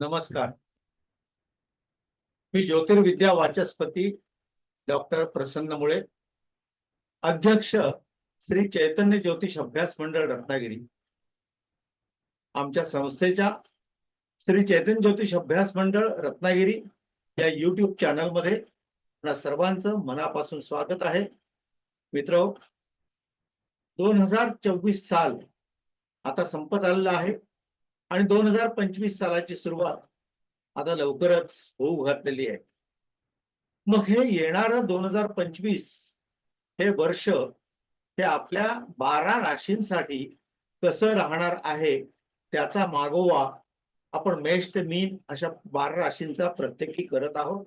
नमस्कार. मी ज्योतिर्विद्या वाचस्पती डॉक्टर प्रसन्न मुळे अध्यक्ष श्री चैतन्य ज्योतिष अभ्यास मंडळ रत्नागिरी. आमच्या संस्थेच्या श्री चैतन्य ज्योतिष अभ्यास मंडळ रत्नागिरी या युट्यूब चॅनलमध्ये सर्वांचं मनापासून स्वागत आहे. मित्र दोन हजार चोवीस साल आता संपत आलेला आहे. आणि दोन हजार पंचवीस सालाची सुरुवात आता लवकरच होऊ घातलेली आहे. मग हे येणार दोन हजार पंचवीस हे वर्ष हे आपल्या बारा राशींसाठी कसं राहणार आहे त्याचा मागोवा आपण मेष ते मीन अशा बारा राशींचा प्रत्येकी करत आहोत.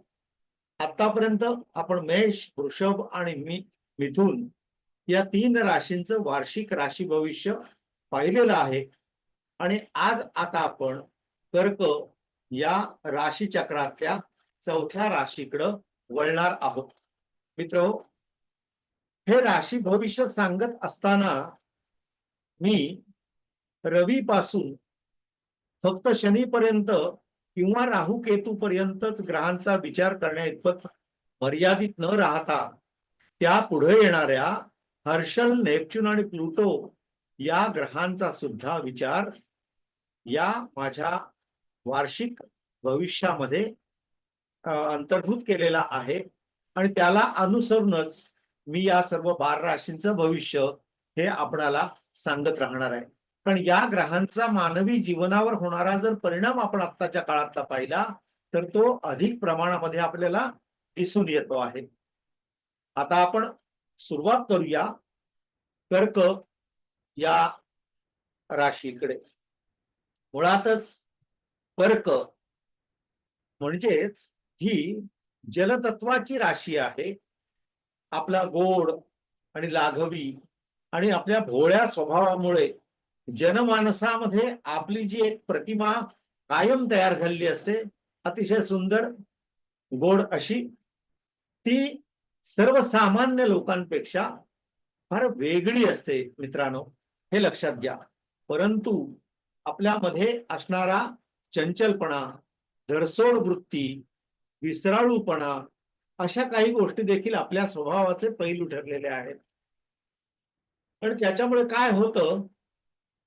आतापर्यंत आपण मेष वृषभ आणि मी मिथून या तीन राशींचं वार्षिक राशी भविष्य पाहिलेलं आहे. आणि आज आता आपण कर्क या राशी चक्रातल्या चौथ्या राशीकडं वळणार आहोत. मित्र हो, हे राशी भविष्य सांगत असताना मी रवी पासून फक्त शनीपर्यंत किंवा राहू केतू पर्यंतच ग्रहांचा विचार करण्या इतपत मर्यादित न राहता त्या पुढे येणाऱ्या हर्षल नेपच्यून आणि प्लुटो या ग्रहांचा सुद्धा विचार या माझ्या वार्षिक भविष्यामध्ये अंतर्भूत केलेला आहे. आणि त्याला अनुसरूनच मी या सर्व बार राशींचं भविष्य हे आपणाला सांगत राहणार आहे. पण या ग्रहांचा मानवी जीवनावर होणारा जर परिणाम आपण आत्ताच्या काळातला पाहिला तर तो अधिक प्रमाणामध्ये आपल्याला दिसून येतो आहे. आता आपण सुरुवात करूया कर्क या राशीकडे. मुळातच कर्क म्हणजेच ही जलतत्वाची राशी आहे. आपला गोड आणि लाघवी आणि आपल्या भोळ्या स्वभावामुळे जनमानसामध्ये आपली जी एक प्रतिमा कायम तयार झालेली असते अतिशय सुंदर गोड अशी ती सर्वसामान्य लोकांपेक्षा फार वेगळी असते मित्रांनो हे लक्षात घ्या. परंतु आपल्यामध्ये असणारा चंचलपणा धरसोड वृत्ती विसराळूपणा अशा काही गोष्टी देखील आपल्या स्वभावाचे पैलू ठरलेले आहेत. पण त्याच्यामुळे काय होतं?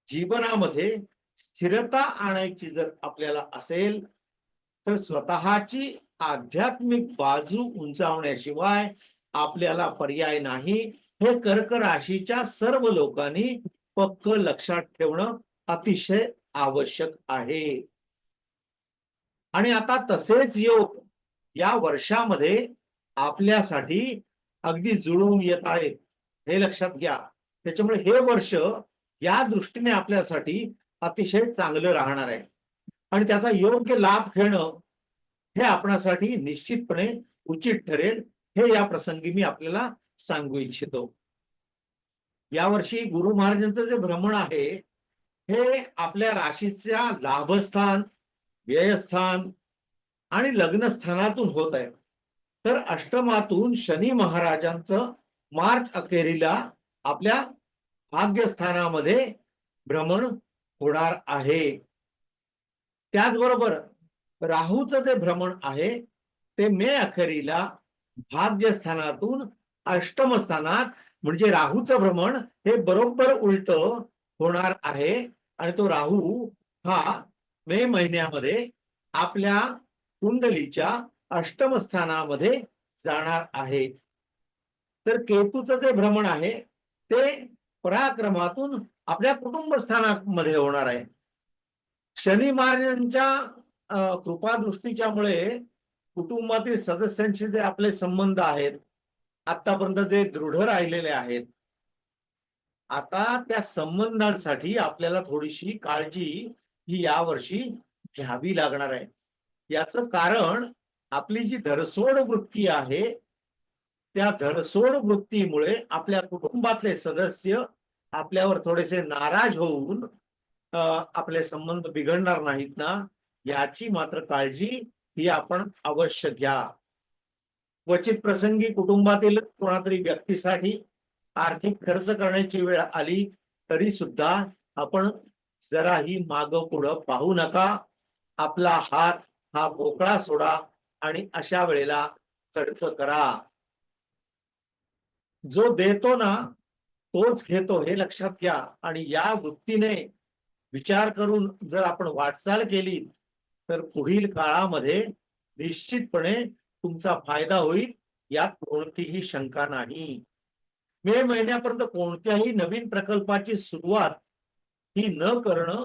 जीवनामध्ये स्थिरता आणायची जर आपल्याला असेल तर स्वतःची आध्यात्मिक बाजू उंचावण्याशिवाय आपल्याला पर्याय नाही. हे कर्क राशीच्या सर्व लोकांनी पक्क लक्षात ठेवणं अतिशय आवश्यक आहे. आणि आता तसेच योग या वर्षामध्ये आपल्यासाठी अगदी जुळून येत आहेत हे लक्षात घ्या. त्याच्यामुळे हे वर्ष या दृष्टीने आपल्यासाठी अतिशय चांगलं राहणार आहे. आणि त्याचा योग्य लाभ घेणं हे आपणासाठी निश्चितपणे उचित ठरेल हे या प्रसंगी मी आपल्याला सांगू इच्छितो. यावर्षी गुरु महाराजांचं जे भ्रमण आहे हे आपल्या राशीच्या लाभस्थान व्ययस्थान आणि लग्नस्थानातून होत आहे. तर अष्टमातून शनी महाराजांचं मार्च अखेरीला आपल्या भाग्यस्थानामध्ये भ्रमण होणार आहे. त्याचबरोबर राहूचं जे भ्रमण आहे ते मे अखेरीला भाग्यस्थानातून अष्टमस्थानात म्हणजे राहूचं भ्रमण हे बरोबर उलट होणार आहे. आणि तो राहू हा मे महिन्यामध्ये आपल्या कुंडलीच्या अष्टम स्थानामध्ये जाणार आहे. तर केतूचं जे भ्रमण आहे ते पराक्रमातून आपल्या कुटुंब स्थानामध्ये होणार आहे. शनी महाराजांच्या कृपादृष्टीच्या मुळे कुटुंबातील सदस्यांशी जे आपले संबंध आहेत आतापर्यंत जे दृढ राहिलेले आहेत आता त्या संबंधांसाठी आपल्याला थोडीशी काळजी ही यावर्षी घ्यावी लागणार आहे. याचं कारण आपली जी धरसोड वृत्ती आहे त्या धरसोड वृत्तीमुळे आपल्या कुटुंबातले सदस्य आपल्यावर थोडेसे नाराज होऊन आपले संबंध बिघडणार नाहीत ना? याची मात्र काळजी ही आपण अवश्य घ्या. क्वचित प्रसंगी कुटुंबातील कोणातरी व्यक्तीसाठी आर्थिक खर्च करण्याची वेळ आली तरी सुद्धा आपण जराही माग पुढं पाहू नका. आपला हात हा मोकळा सोडा आणि अशा वेळेला खर्च करा. जो देतो ना तोच घेतो हे लक्षात घ्या आणि या वृत्तीने विचार करून जर आपण वाटचाल केली तर पुढील काळामध्ये निश्चितपणे तुमचा फायदा होईल यात कोणतीही शंका नाही. मे महिन्यापर्यंत कोणत्याही नवीन प्रकल्पाची सुरुवात ही न करणं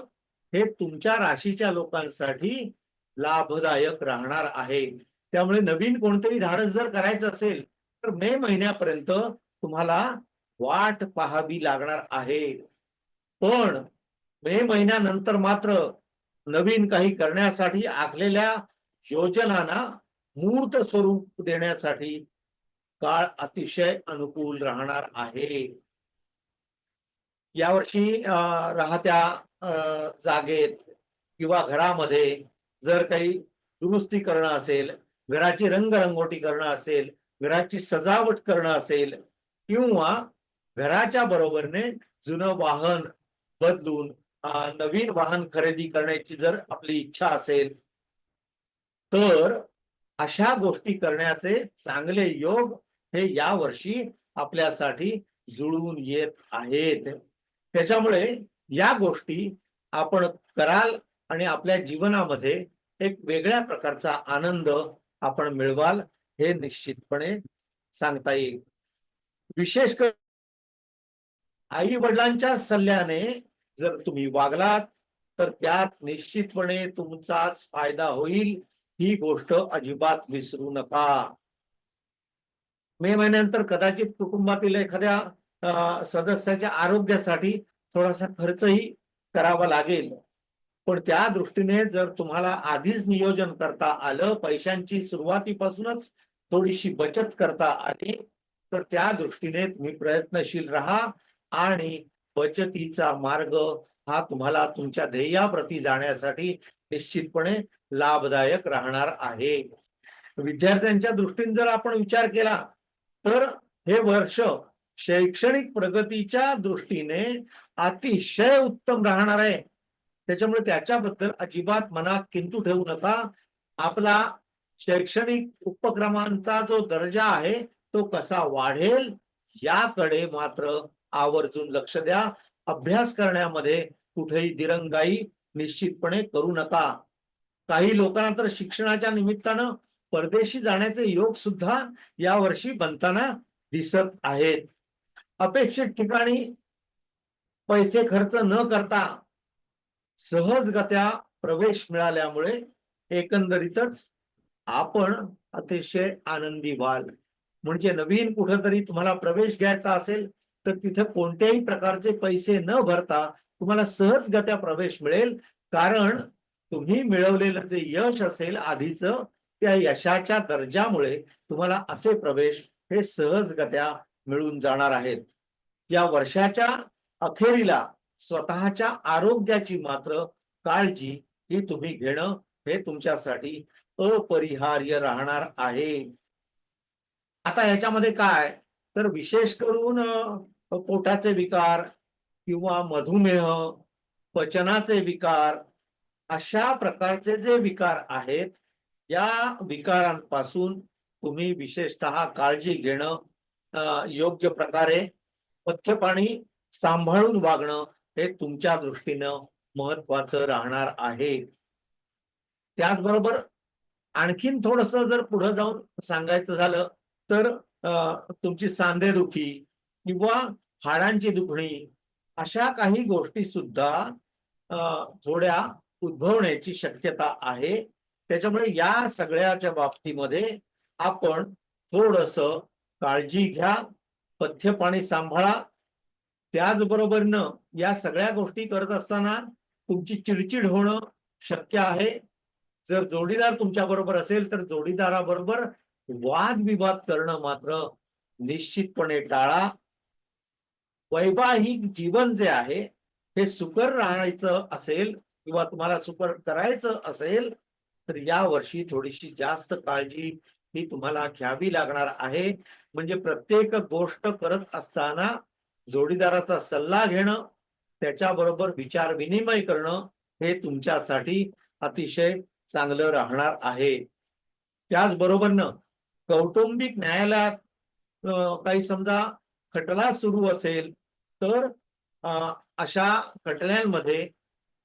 हे तुमच्या राशीच्या लोकांसाठी लाभदायक राहणार आहे. त्यामुळे नवीन कोणतेही धाडस जर करायचं असेल तर मे महिन्यापर्यंत तुम्हाला वाट पाहावी लागणार आहे. पण मे महिन्यानंतर मात्र नवीन काही करण्यासाठी आखलेल्या योजनांना मूर्त स्वरूप देण्यासाठी काळ अतिशय अनुकूल राहणार आहे. यावर्षी राहत्या जागेत किंवा घरामध्ये जर काही दुरुस्ती करणं असेल घराची रंगरंगोटी करणं असेल घराची सजावट करणं असेल किंवा घराच्या बरोबरने जुनं वाहन बदलून नवीन वाहन खरेदी करण्याची जर आपली इच्छा असेल तर अशा गोष्टी करण्याचे चांगले योग हे या वर्षी आपल्यासाठी जुळवून येत आहेत. त्याच्यामुळे या गोष्टी आपण कराल आणि आपल्या जीवनामध्ये एक वेगळ्या प्रकारचा आनंद आपण मिळवाल हे निश्चितपणे सांगता येईल. विशेष कर आई वडिलांच्या सल्ल्याने जर तुम्ही वागलात तर त्यात निश्चितपणे तुमचाच फायदा होईल. ही गोष्ट अजिबात विसरू नका. मे महिन्यानंतर कदाचित कुटुंबातील एखाद्या सदस्याच्या आरोग्यासाठी थोडासा खर्चही करावा लागेल. पण त्या दृष्टीने जर तुम्हाला आधीच नियोजन करता आलं पैशांची सुरुवातीपासूनच थोडीशी बचत करता आली तर त्या दृष्टीने तुम्ही प्रयत्नशील राहा आणि बचतीचा मार्ग हा तुम्हाला तुमच्या ध्येयाप्रती जाण्यासाठी निश्चितपणे लाभदायक राहणार आहे. विद्यार्थ्यांच्या दृष्टीने जर आपण विचार केला तर हे वर्ष शैक्षणिक प्रगतीच्या दृष्टीने अतिशय उत्तम राहणार आहे. त्याच्यामुळे त्याच्याबद्दल अजिबात मनात किंतू ठेवू नका. आपला शैक्षणिक उपक्रमांचा जो दर्जा आहे तो कसा वाढेल याकडे मात्र आवर्जून लक्ष द्या. अभ्यास करण्यामध्ये कुठेही दिरंगाई निश्चितपणे करू नका. काही लोकांना तर शिक्षणाच्या निमित्तानं परदेशी जाण्याचे योग सुद्धा या वर्षी बनताना दिसत आहेत. अपेक्षित ठिकाणी पैसे खर्च न करता सहजगत्या प्रवेश मिळाल्यामुळे एकंदरीतच आपण अतिशय आनंदी व्हाल. म्हणजे नवीन कुठेतरी तुम्हाला प्रवेश घ्यायचा असेल तर तिथे कोणत्याही प्रकारचे पैसे न भरता तुम्हाला सहजगत्या प्रवेश मिळेल. कारण तुम्ही मिळवलेलं जे यश असेल आधीच त्या यशाच्या दर्जामुळे तुम्हाला असे प्रवेश हे सहजगत्या मिळून जाणार आहेत. या वर्षाच्या अखेरीला स्वतःच्या आरोग्याची मात्र काळजी ही तुम्ही घेणं हे तुमच्यासाठी अपरिहार्य राहणार आहे. आता याच्यामध्ये काय? तर विशेष करून पोटाचे विकार किंवा मधुमेह पचनाचे विकार अशा प्रकारचे जे विकार आहेत या विकारांपासून तुम्ही विशेषतः काळजी घेणं योग्य प्रकारे पथ्यपाणी सांभाळून वागणं हे तुमच्या दृष्टीनं महत्वाचं राहणार आहे. त्याचबरोबर आणखीन थोडस जर पुढे जाऊन सांगायचं झालं तर तुमची सांधेदुखी किंवा हाडांची दुखणी अशा काही गोष्टी सुद्धा थोड्या उद्भवण्याची शक्यता आहे. त्याच्यामुळे या सगळ्याच्या बाबतीमध्ये आपण थोडस काळजी घ्या पथ्य पाणी सांभाळा. त्याचबरोबरनं या सगळ्या गोष्टी करत असताना तुमची चिडचिड होणं शक्य आहे. जर जोडीदार तुमच्या बरोबर असेल तर जोडीदाराबरोबर वादविवाद करणं मात्र निश्चितपणे टाळा. वैवाहिक जीवन जे आहे हे सुकर राहायचं असेल किंवा तुम्हाला सुकर करायचं असेल तर या वर्षी थोडीशी जास्त काळजी ही तुम्हाला घ्यावी लागणार आहे. म्हणजे प्रत्येक गोष्ट करत असताना जोडीदाराचा सल्ला घेणं त्याच्याबरोबर विचार विनिमय करणं हे तुमच्यासाठी अतिशय चांगलं राहणार आहे. त्याचबरोबरनं कौटुंबिक न्यायालयात काही समजा खटला सुरू असेल तर अशा खटल्यांमध्ये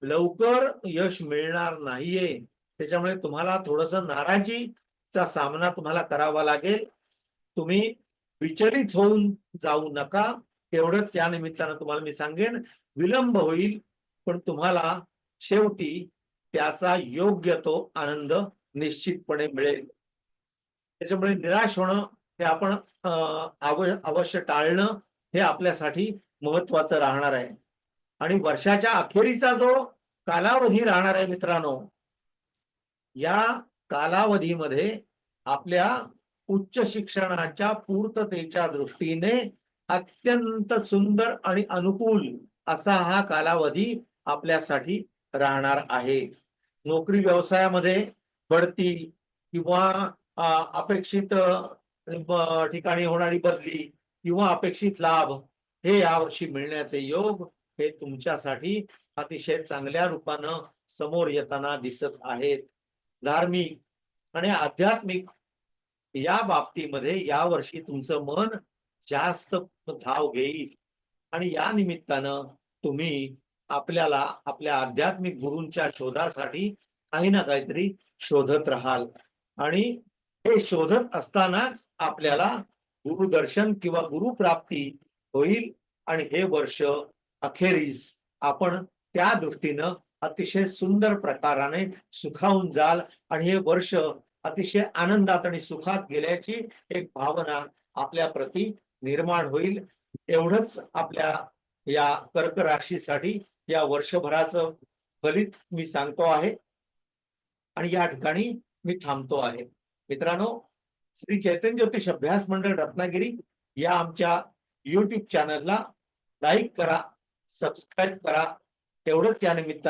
लवकर यश मिळणार नाहीये. त्याच्यामुळे तुम्हाला थोडस नाराजीचा सामना तुम्हाला करावा लागेल. तुम्ही विचलित होऊन जाऊ नका. तेवढंच त्या निमित्तानं तुम्हाला मी सांगेन. विलंब होईल पण तुम्हाला शेवटी त्याचा योग्य तो आनंद निश्चितपणे मिळेल. त्याच्यामुळे निराश होणं हे आपण अवश्य टाळणं हे आपल्यासाठी महत्वाचं राहणार आहे. आणि वर्षाच्या अखेरीचा जो कालावधी राहणार आहे मित्रांनो या कालावधीमध्ये आपल्या उच्च शिक्षणाच्या पूर्ततेच्या दृष्टीने अत्यंत सुंदर आणि अनुकूल असा हा कालावधी आपल्यासाठी राहणार आहे. नोकरी व्यवसायामध्ये बढती किंवा अपेक्षित ठिकाणी होणारी बदली किंवा अपेक्षित लाभ हे यावर्षी मिळण्याचे योग हे तुमच्यासाठी अतिशय चांगल्या रूपानं समोर येताना दिसत आहेत. धार्मिक आणि आध्यात्मिक या बाबतीमध्ये या वर्षी तुमचं मन जास्त धाव घेईल. आणि या निमित्तानं तुम्ही आपल्याला आपल्या आध्यात्मिक गुरूंच्या शोधासाठी काही ना काहीतरी शोधत राहाल. आणि हे शोधत असतानाच आपल्याला गुरुदर्शन किंवा गुरुप्राप्ती होईल. आणि हे वर्ष अखेरीस आपण त्या दृष्टीनं अतिशय सुंदर प्रकाराने सुखावून जाल. आणि हे वर्ष अतिशय आनंदात आणि सुखात गेल्याची एक भावना आपल्या प्रती निर्माण होईल. एवढंच आपल्या या कर्क राशीसाठी या वर्षभराचं फलित मी सांगतो आहे. आणि या ठिकाणी मी थांबतो आहे. मित्रांनो श्री चैतन्य ज्योतिष अभ्यास मंडळ रत्नागिरी या आमच्या युट्यूब चॅनलला लाईक करा सबस्क्राईब करा. तेवढंच या निमित्त